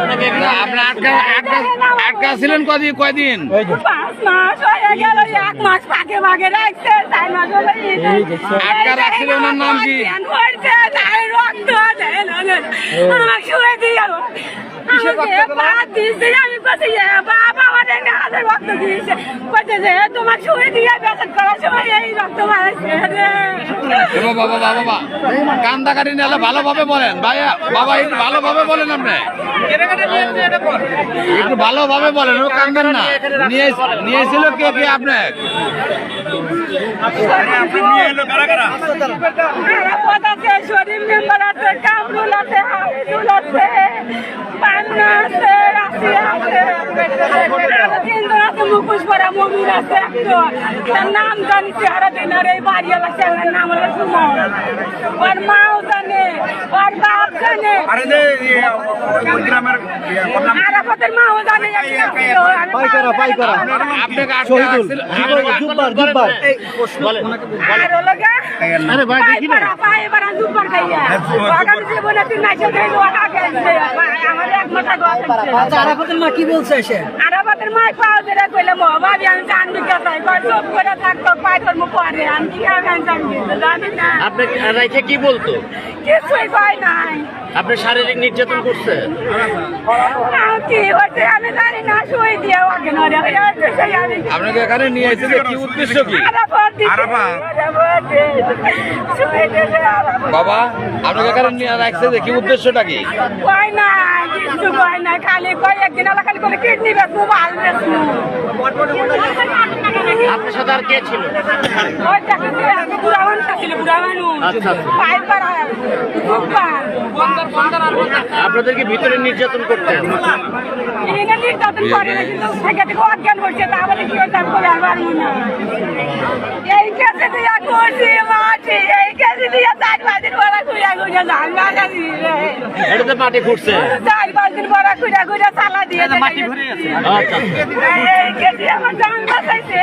আপনি আটকা ছিলেন কদিন কয়দিন পাঁচ মাস হয়ে গেল এক মাস ফাঁকে ফাঁকে রাখছে চার মাস হলো আটকা রাখছিল ওনার নাম কি? তাই রক্ত দেয় না শুয়ে দিয়ে আমাকে বাদ দিয়েছে আমি বসে বাবা আমাদের রক্ত দিয়েছে বলছে যে তোমার শুয়ে দিয়ে করার সময় এই রক্ত এ বাবা বাবা বাবা কান্দা কাটি নিলে ভালোভাবে বলেন ভাইয়া বাবা একটু ভালোভাবে বলেন আপনি একটু ভালোভাবে বলেন ও কান্দেন না নিয়ে নিয়েছিল কে কে আপনি পদ শরীর মেম্বার আছে কামরুল আছে হামিদুল আছে পান্না আছে রাশিয়া আছে তিনজন আছে মুখোশ পরা মমিন আছে একজন নাম জানি চেহারা দিন আর এই বাড়ি এলাকা চেহারার নাম হলো সুমন ওর মাও জানে ওর বাপ জানে আরাফাতের মাও জানে পাইকারা পাইকারা আপনাকে আটকা শহীদুল রাখছিল- জুব্বার জুব্বার। আর ভাই দেখি না পায়ে বাড়া দুবার খাইয়া। আগামী জীবনে তিন নাই চোখে ওটা গেছে আমার এক আরাফাতের মা কি বলছে এসে? পাও ধরে কইলে মো ভাবি আমি জানবি চুপ করে থাকতো পাই তোর মুখ পরে আমি কি আমি জানবি? জানি না? আপনি রাইকে কি বলতো? কিছুই কই নাই। আপনি শারীরিক নির্যাতন করছে কি হচ্ছে আমি জানি না শুই দিয়ে ওকে নরে আপনাকে এখানে নিয়ে এসেছিল কি উদ্দেশ্য কি? বাবা আপনাকে এখানে নিয়ে রাখছে যে কি উদ্দেশ্যটা কি? কই না কই না খালি কই একদিন আলা খালি করে কিডনি বেচবো ভালো বেচবো আপনার সাথে আর কে ছিল? ওই আমি বুড়া মানুষ ছিল বুড়া মানুষ। আচ্ছা, আচ্ছা। পাইপ পাড়া বুকবার আপনাদেরকে ভিতরে নির্যাতন করতেন নির্যাতন করে না কিন্তু থেকে অজ্ঞান হচ্ছে তা বলে কি আমি আর পারব না। এই করছি মাটি এই কেসে দিয়া চার পাঁচ দিন পরে খুঁড়া খুঁড়া ধান লাগাছি রে মাটি ঘুরছে। চার পাঁচ দিন পরে খুঁড়া খুঁড়া চালা দিয়ে মাটি ঘুরে আচ্ছা এই কেসে আমার জান বাঁচাইছে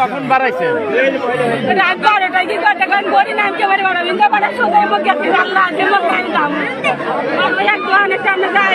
কখন বাড়াইছেন? রাত বারোটায় কি করতে কারণ করি না আমি কেবারে বড় বিন্দু বড় সোদাই মুখ গেছে আল্লাহ আছে মুখ খাই দাম এক দোকানের সামনে যায়